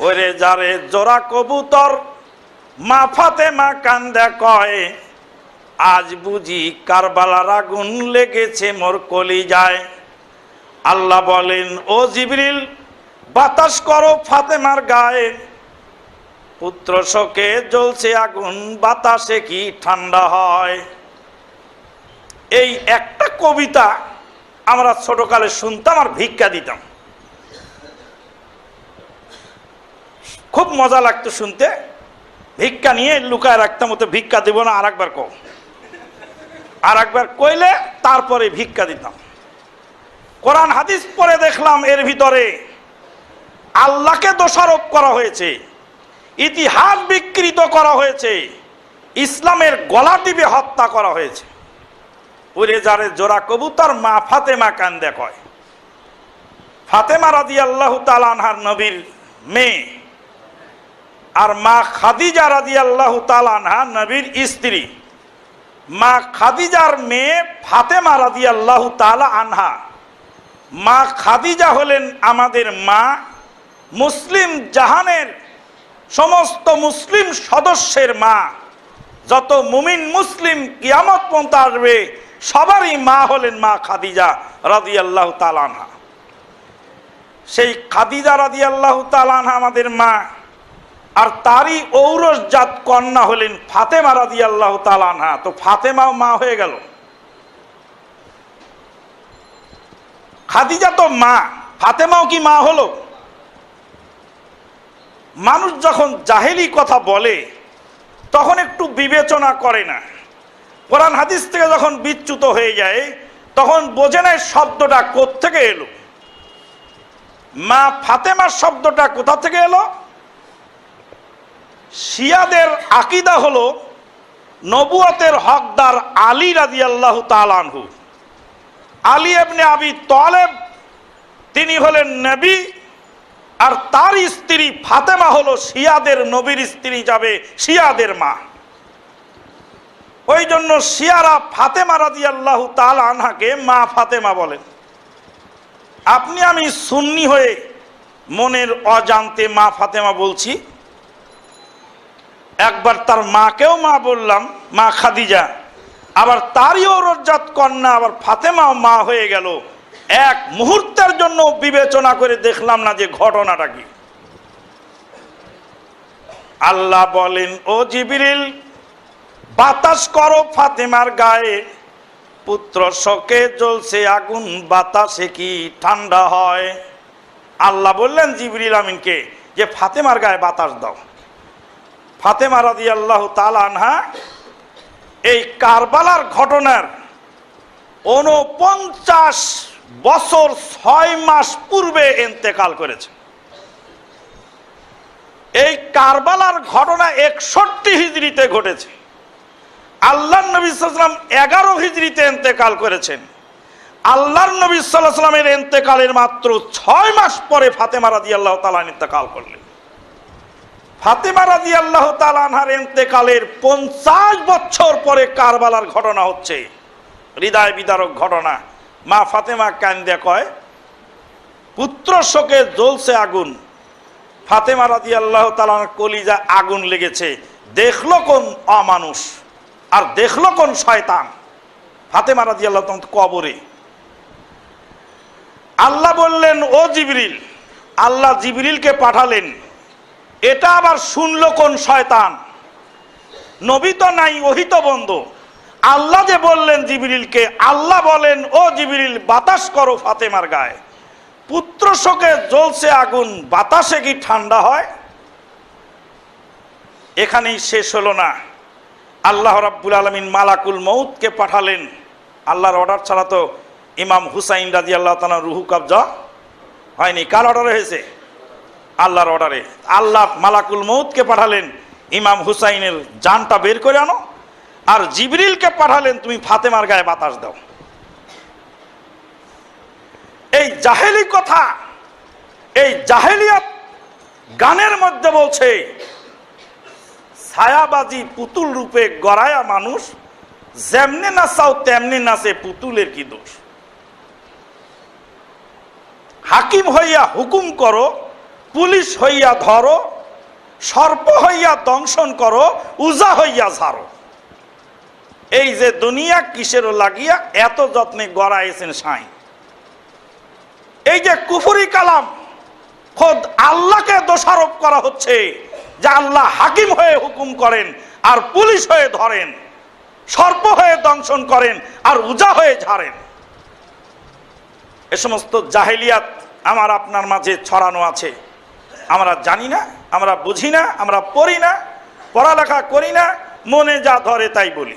ওরে যারে জোড়া কবুতর, মা ফাতে মা কান্দে কয়, আজ বুঝি কারবালার আগুন লেগেছে মোর কলি যায় আল্লাহ বলেন, ও জিবরিল, বাতাস করো ফাতেমার গায়ে। পুত্র শোকে জ্বলছে আগুন, বাতাসে কি ঠান্ডা হয়? এই একটা কবিতা আমরা ছোটকালে শুনতাম আর ভিক্ষা দিতাম। খুব মজা লাগতো শুনতে। ভিক্ষা নিয়ে লুকায় রাখতাম, ওতে ভিক্ষা দেব না আর একবার কো আর একবার কইলে তারপরে ভিক্ষা দিতাম। কোরআন হাদিস পরে দেখলাম এর ভিতরে আল্লাহকে দোষারোপ করা হয়েছে, ইতিহাস বিকৃত করা হয়েছে, ইসলামের গলা টিপে হত্যা করা হয়েছে। উড়ে যারে জোড়া কবুতর মা ফাতেমা কান্দে কয়। ফাতেমা রাদি আল্লাহ তালানহার নবীর মেয়ে। আর মা খাদিজা রাদি আল্লাহ তালানহা নবীর স্ত্রী। মা খাদিজার মেয়ে ফাতেমা রাদি আল্লাহ তালা আনহা। মা খাদিজা হলেন আমাদের মা। মুসলিম জাহানের সমস্ত মুসলিম সদস্যের মা। যত মুমিন মুসলিম কিয়ামত পর্যন্ত আসবে, সবারই মা হলেন মা খাদিজা রাদি আল্লাহ তালানহা সেই খাদিজা রাদি আল্লাহ তালানহা আমাদের মা। আর তারই ঔরসজাত কন্যা হলেন ফাতেমা রাদি আল্লাহ তালানহা তো ফাতেমাও মা হয়ে গেল। খাদিজা তো মা, ফাতেমাও কি মা হলো? মানুষ যখন জাহেলি কথা বলে, তখন একটু বিবেচনা করে না। কোরআন হাদিস থেকে যখন বিচ্যুত হয়ে যায়, তখন বোঝে না শব্দটা থেকে এলো। মা ফাতেমার শব্দটা কোথা থেকে এলো? শিয়াদের আকিদা হলো নবুয়তের হকদার আলী রাজি আল্লাহ তালানহু আলী এবনে আবি তলেব, তিনি হলেন নবী, আর তার স্ত্রী ফাতেমা হলো শিয়াদের নবীর স্ত্রী যাবে শিয়াদের মা। ওই জন্য শিয়ারা ফাতেমা রাজি আল্লাহ তাল আনহাকে মা ফাতেমা বলেন। আপনি আমি সুন্নি হয়ে মনের অজান্তে মা ফাতেমা বলছি। একবার তার মাকেও মা বললাম, মা খাদিজা, আবার তারই রজ্জাত কন্যা, আবার ফাতেমাও মা হয়ে গেল। এক মুহূর্তের জন্য বিবেচনা করে দেখলাম না যে ঘটনাটা কি। আল্লাহ বলেন, ও জিবিরিল, বাতাস করো ফাতেমার গায়ে। পুত্র শোকে জ্বলছে আগুন, বাতাসে কি ঠান্ডা হয়? আল্লাহ বললেন, জিবরিল আমিনকে, যে ফাতেমার গায়ে বাতাস দাও। ফাতেমা রাদি আল্লাহ আনহা এই কারবালার ঘটনার উনপঞ্চাশ বছর ছয় মাস পূর্বে এন্তেকাল করেছে। এই কারবালার ঘটনা একষট্টি হিজড়িতে ঘটেছে। আল্লাহ নবী সাল্লাম এগারো হিজড়িতে এন্তেকাল করেছেন। আল্লাহর নবী সাল্লাহ সাল্লামের এন্তেকালের মাত্র ছয় মাস পরে ফাতেমা রাজি আল্লাহ তালান ইন্তেকাল করলেন। ফাতেমা রাজি আল্লাহ তালানহার এন্তেকালের পঞ্চাশ বছর পরে কারবালার ঘটনা হচ্ছে। হৃদয় বিদারক ঘটনা। মা ফাতেমা কান্দে কয়, পুত্র শোকে জ্বলছে আগুন। ফাতেমা রাজি আল্লাহ তালার কলিজা আগুন লেগেছে। দেখল কোন অমানুষ আর দেখল কোন শয়তান। ফাতেমা রাজি আল্লাহ কবরে। আল্লাহ বললেন, ও জিবরিল, আল্লাহ জিবরিলকে পাঠালেন। এটা আবার শুনলো কোন শয়তান? নবী তো নাই ওহিত বন্ধ। আল্লাহ যে বললেন জিবরিলকে, আল্লাহ বলেন, ও জিবরিল, বাতাস করো ফাতেমার গায়ে। পুত্র শোকে জ্বলছে আগুন, বাতাসে কি ঠান্ডা হয়? এখানেই শেষ হলো না। আল্লাহ রাব্বুল আলমিন মালাকুল মৌতকে পাঠালেন। আল্লাহর অর্ডার ছাড়া তো ইমাম হুসাইন রাজি আল্লাহ তালা রুহু কবজা হয়নি। কার অর্ডার হয়েছে? আল্লাহর অর্ডারে। আল্লাহ মালাকুল মৌতকে পাঠালেন, ইমাম হুসাইনের জানটা বের করে আনো, আর জিবরিলকে পাঠালেন, তুমি ফাতেমার গায়ে বাতাস দাও। এই জাহেলি কথা, এই জাহেলিয়াত গানের মধ্যে বলছে, ছায়াবাজি পুতুল রূপে গড়ায়া মানুষ, যেমনি নাচাও তেমনি নাচে পুতুলের কি দোষ? হাকিম হইয়া হুকুম করো পুলিশ হইয়া ধরো, সর্প হইয়া দংশন করো, উজা হইয়া ঝাড়ো। এই যে দুনিয়া কিসেরও লাগিয়া এত যত্নে গড়াইছেন সাই এই যে কুফুরি কালাম, খোদ আল্লাহকে দোষারোপ করা হচ্ছে যে আল্লাহ হাকিম হয়ে হুকুম করেন আর পুলিশ হয়ে ধরেন, সর্প হয়ে দংশন করেন আর উজা হয়ে ঝাড়েন। এ সমস্ত জাহেলিয়াত আমার আপনার মাঝে ছড়ানো আছে। আমরা জানি না, আমরা বুঝি না, আমরা পড়ি না, পড়ালেখা করি না, মনে যা ধরে তাই বলি।